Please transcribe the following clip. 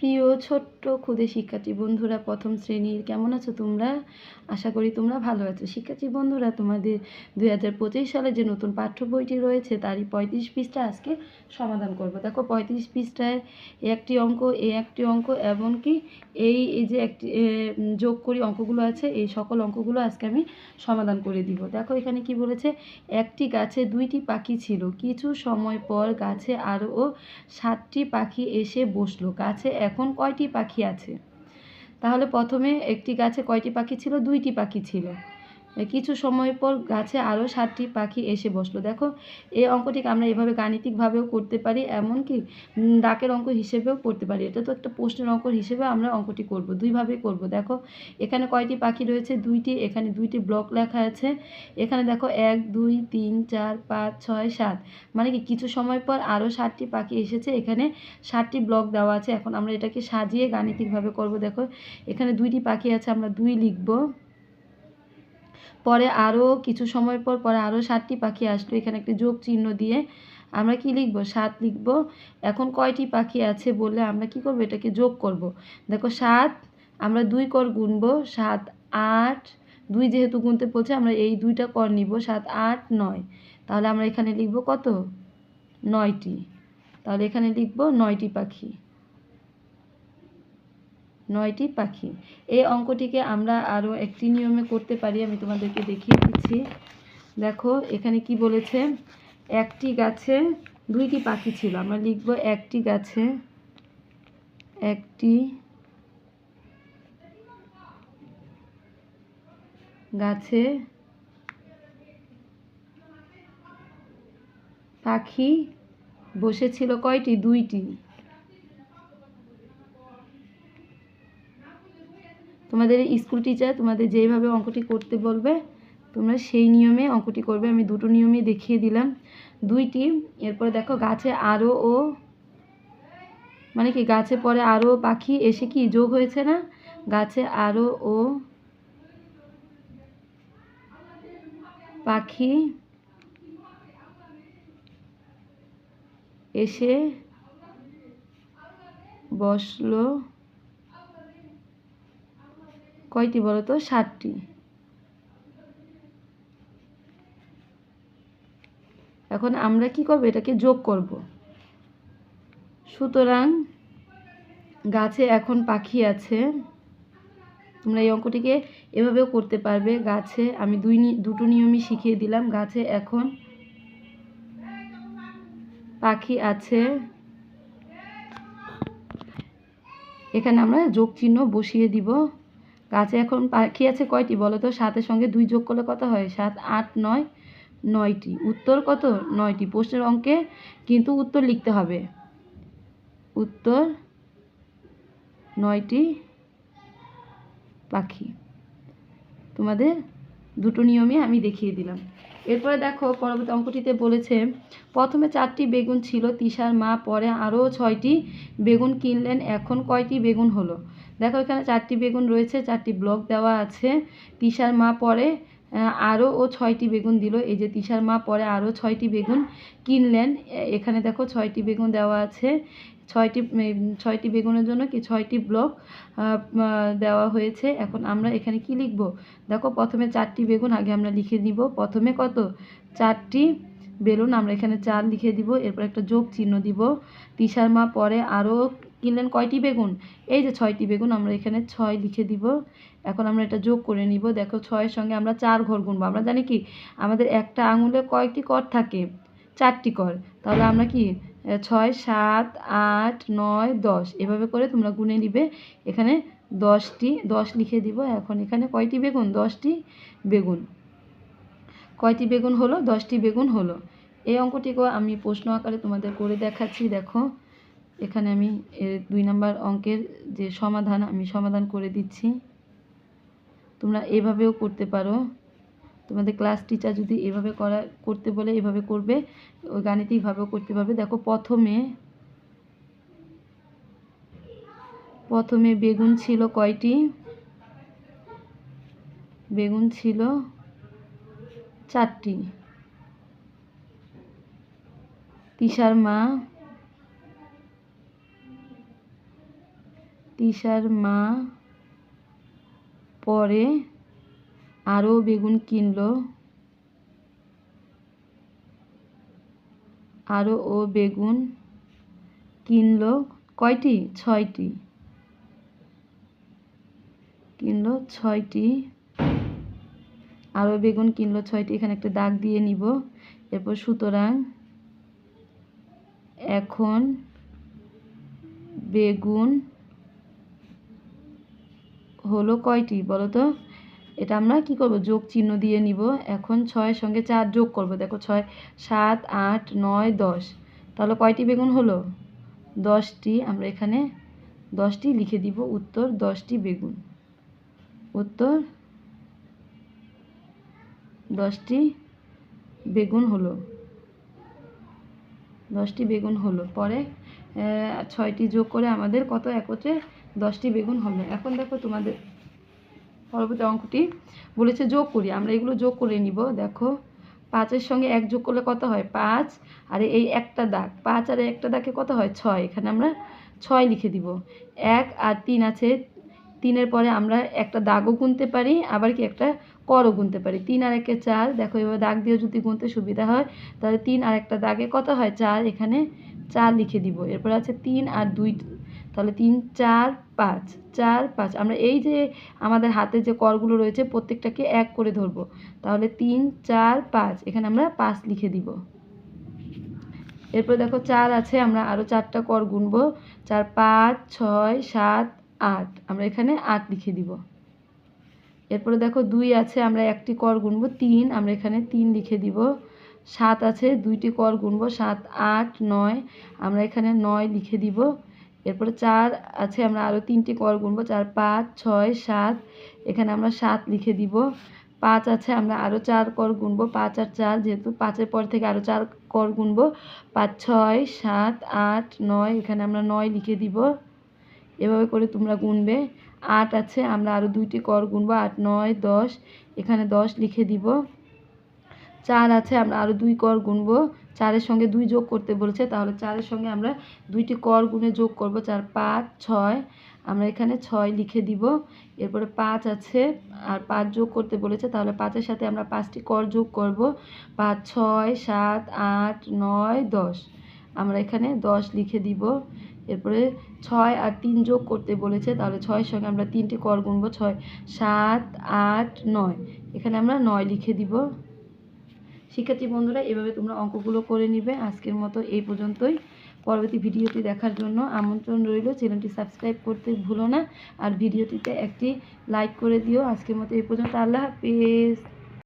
প্রিয় ছোট্ট ক্ষুদে শিক্ষার্থী বন্ধুরা প্রথম শ্রেণির কেমন আছো তোমরা? আশা করি তোমরা ভালো আছো। শিক্ষার্থী বন্ধুরা, তোমাদের দুই হাজার পঁচিশ সালে যে নতুন পাঠ্য বইটি রয়েছে, তারই পঁয়ত্রিশ পৃষ্ঠা আজকে সমাধান করব। দেখো, পঁয়ত্রিশ পৃষ্ঠায় একটি অঙ্ক, এ একটি অঙ্ক, এমনকি এই এই যে একটি যোগ করি অঙ্কগুলো আছে, এই সকল অঙ্কগুলো আজকে আমি সমাধান করে দিব। দেখো, এখানে কি বলেছে? একটি গাছে দুইটি পাখি ছিল। কিছু সময় পর গাছে আরও সাতটি পাখি এসে বসল। গাছে এখন কয়টি পাখি আছে? তাহলে প্রথমে একটি গাছে কয়টি পাখি ছিল? দুইটি পাখি ছিল। কিছু সময় পর গাছে আরও সাতটি পাখি এসে বসল। দেখো এই অঙ্কটিকে আমরা এভাবে গাণিতিকভাবেও করতে পারি, এমনকি ডাকের অঙ্ক হিসেবেও করতে পারি। এটা তো একটা প্রশ্নের অঙ্ক হিসেবে আমরা অঙ্কটি করব দুইভাবে করব। দেখো, এখানে কয়টি পাখি রয়েছে? দুইটি, এখানে দুইটি ব্লক লেখা আছে। এখানে দেখো, এক, দুই, তিন, চার, পাঁচ, ছয়, সাত। মানে কি, কিছু সময় পর আরও সাতটি পাখি এসেছে, এখানে সাতটি ব্লক দেওয়া আছে। এখন আমরা এটাকে সাজিয়ে গাণিতিকভাবে করব। দেখো, এখানে দুইটি পাখি আছে, আমরা দুই লিখব। পরে আরও কিছু সময় পর, পরে আরও সাতটি পাখি আসলো। এখানে একটি যোগ চিহ্ন দিয়ে আমরা কি লিখব? সাত লিখব। এখন কয়টি পাখি আছে বলে আমরা কি করব? এটাকে যোগ করব। দেখো, সাত, আমরা দুই কর গুনবো। সাত, আট, দুই যেহেতু গুনতে বলছে, আমরা এই দুইটা কর নিব। সাত, আট, নয়। তাহলে আমরা এখানে লিখব কত? নয়টি। তাহলে এখানে লিখব নয়টি পাখি। নয়টি পাখি। এই অঙ্কটিকে আমরা আরও একটি নিয়মে করতে পারি, আমি তোমাদেরকে দেখিয়ে দিচ্ছি। দেখো, এখানে কি বলেছে? একটি গাছে দুইটি পাখি ছিল, আমরা লিখব একটি গাছে একটি গাছে পাখি বসেছিল কয়টি? দুইটি। তোমাদের স্কুল টিচার তোমাদের যেইভাবে অঙ্কটি করতে বলবে, তোমরা সেই নিয়মে অঙ্কটি করবে। আমি দুটো নিয়মই দেখিয়ে দিলাম। দুইটি, এরপরে দেখো গাছে আরও ও মানে কি গাছে পরে আরও পাখি, এসে কি যোগ হয়েছে না? গাছে আরও ও পাখি এসে বসল। কয়টি বলো তো ষাটটি এখন আমরা কি করব? এটাকে যোগ করব। সুতরাং গাছে এখন পাখি আছে। তোমরা এই অঙ্কটিকে এভাবেও করতে পারবে। গাছে আমি দুই দুটো নিয়মই শিখিয়ে দিলাম। গাছে এখন পাখি আছে। এখানে আমরা যোগ চিহ্ন বসিয়ে দিব। গাছে এখন পাখি আছে কয়টি বলো তো সাতের সঙ্গে দুই যোগ করলে কত হয়? সাত, আট, নয়, নয়টি। উত্তর কত? নয়টি। প্রশ্নের অঙ্কে কিন্তু উত্তর লিখতে হবে। উত্তর, নয়টি পাখি। তোমাদের দুটো নিয়মই আমি দেখিয়ে দিলাম। এরপরে দেখো, পরবর্তী অঙ্কটিতে বলেছে, প্রথমে চারটি বেগুন ছিল, তিশার মা পরে আরও ছয়টি বেগুন কিনলেন, এখন কয়টি বেগুন হলো? দেখো এখানে চারটি বেগুন রয়েছে, চারটি ব্লক দেওয়া আছে। তিশার মা পরে আরও ও ছয়টি বেগুন দিল। এই যে তিশার মা পরে আরও ছয়টি বেগুন কিনলেন। এখানে দেখো ছয়টি বেগুন দেওয়া আছে। ছয়টি ছয়টি বেগুনের জন্য কি, ছয়টি ব্লক দেওয়া হয়েছে। এখন আমরা এখানে কি লিখব? দেখো প্রথমে চারটি বেগুন, আগে আমরা লিখে দিব। প্রথমে কত? চারটি বেলুন, আমরা এখানে চার লিখে দিব। এরপর একটা যোগ চিহ্ন দিব। তিশার মা পরে আরও কিনলেন কয়টি বেগুন? এই যে ছয়টি বেগুন, আমরা এখানে ছয় লিখে দিব। এখন আমরা এটা যোগ করে নিব। দেখো ছয়ের সঙ্গে আমরা চার ঘর গুনবো। আমরা জানি কি, আমাদের একটা আঙুলে কয়টি কর থাকে? চারটি কর। তাহলে আমরা কি ছয়, সাত, আট, নয়, দশ। এভাবে করে তোমরা গুনে নিবে। এখানে দশটি, দশ লিখে দিব। এখন এখানে কয়টি বেগুন? দশটি বেগুন। কয়টি বেগুন হলো? দশটি বেগুন হলো। এই অঙ্কটিকেও আমি প্রশ্ন আকারে তোমাদের করে দেখাচ্ছি। দেখো এখানে আমি দুই নাম্বার অঙ্কের যে সমাধান, আমি সমাধান করে দিচ্ছি। তোমরা এভাবেও করতে পারো। তোমাদের ক্লাস টিচার যদি এভাবে করা, করতে বলে এভাবে করবে ওই গাণিতিকভাবেও করতে পারবে। দেখো, প্রথমে প্রথমে বেগুন ছিল কয়টি? বেগুন ছিল চারটি। তিশার মা তিশার মা পরে আরও বেগুন কিনল। আরও ও বেগুন কিনলো। কয়টি? ছয়টি। কিনলো ছয়টি। আরও বেগুন কিনলো ছয়টি। এখানে একটা দাগ দিয়ে নিব। এরপর সুতরাং এখন বেগুন হলো কয়টি বলো তো? এটা আমরা কি করব? যোগ চিহ্ন দিয়ে নিব। এখন ছয়ের সঙ্গে চার যোগ করব। দেখো ছয়, সাত, আট, নয়, দশ। তাহলে কয়টি বেগুন হলো? দশটি। আমরা এখানে দশটি লিখে দিব। উত্তর, দশটি বেগুন। উত্তর, দশটি বেগুন হলো। দশটি বেগুন হলো। পরে ছয়টি যোগ করে আমাদের কত একত্রে দশটি বেগুন হলো এখন দেখো তোমাদের পরবর্তী অঙ্কটি বলেছে যোগ করি। আমরা এগুলো যোগ করে নিব। দেখো, পাঁচের সঙ্গে এক যোগ করলে কত হয়? পাঁচ। আর এই একটা দাগ, পাঁচ আর একটা দাগে কত হয়? ছয়। এখানে আমরা ছয় লিখে দিব। এক আর তিন আছে। তিনের পরে আমরা একটা দাগও গুনতে পারি, আবার কি একটা করও গুনতে পারি। তিন আর একে চার, দেখো এবার দাগ দিয়ে যদি গুনতে সুবিধা হয়, তাহলে তিন আর একটা দাগে কত হয়? চার। এখানে চার লিখে দিব। এরপর আছে তিন আর দুই তাহলে তিন, চার, পাঁচ চার, পাঁচ। আমরা এই যে আমাদের হাতে যে করগুলো রয়েছে, প্রত্যেকটাকে এক করে ধরবো। তাহলে তিন, চার, পাঁচ। এখানে আমরা পাঁচ লিখে দিব। এরপর দেখো চার আছে, আমরা আরও চারটা কর গুনব। চার, পাঁচ, ছয়, সাত, আট। আমরা এখানে আট লিখে দিব। এরপরে দেখো দুই আছে, আমরা একটি কর গুনবো, তিন। আমরা এখানে তিন লিখে দিব। সাত আছে, দুইটি কর গুনবো, সাত, আট, নয়। আমরা এখানে নয় লিখে দিব। এরপরে চার আছে, আমরা আরও তিনটি কর গুনবো। চার, পাঁচ, ছয়, সাত, এখানে আমরা সাত লিখে দিব। পাঁচ আছে, আমরা আরও চার কর গুনবো। পাঁচ আর চার যেহেতু পাঁচের পর থেকে আরও চার কর গুনবো। পাঁচ, ছয়, সাত, আট, নয়, এখানে আমরা নয় লিখে দিব। এভাবে করে তোমরা গুনবে। আট আছে, আমরা আরও দুইটি কর গুনবো। আট, নয়, দশ, এখানে দশ লিখে দিব। চার আছে, আমরা আরও দুই কর গুনবো। চারের সঙ্গে দুই যোগ করতে বলেছে, তাহলে চারের সঙ্গে আমরা দুইটি কর গুনে যোগ করব, চার, পাঁচ, ছয়। আমরা এখানে ছয় লিখে দিব। এরপরে পাঁচ আছে, আর পাঁচ যোগ করতে বলেছে, তাহলে পাঁচের সাথে আমরা পাঁচটি কর যোগ করব। পাঁচ, ছয়, সাত, আট, নয়, দশ। আমরা এখানে দশ লিখে দিব। এরপরে ছয় আর তিন যোগ করতে বলেছে, তাহলে ছয়ের সঙ্গে আমরা তিনটি কর গুনবো, ছয়, সাত, আট, নয়। এখানে আমরা নয় লিখে দিব। শিক্ষার্থী বন্ধুরা, এভাবে তোমরা অঙ্কগুলো করে নিবে। আজকের মতো এই পর্যন্তই। পরবর্তী ভিডিওটি দেখার জন্য আমন্ত্রণ রইল। চ্যানেলটি সাবস্ক্রাইব করতে ভুলো না। আর ভিডিওটিতে একটি লাইক করে দিও। আজকের মতো এই পর্যন্ত। আল্লাহ হাফিজ।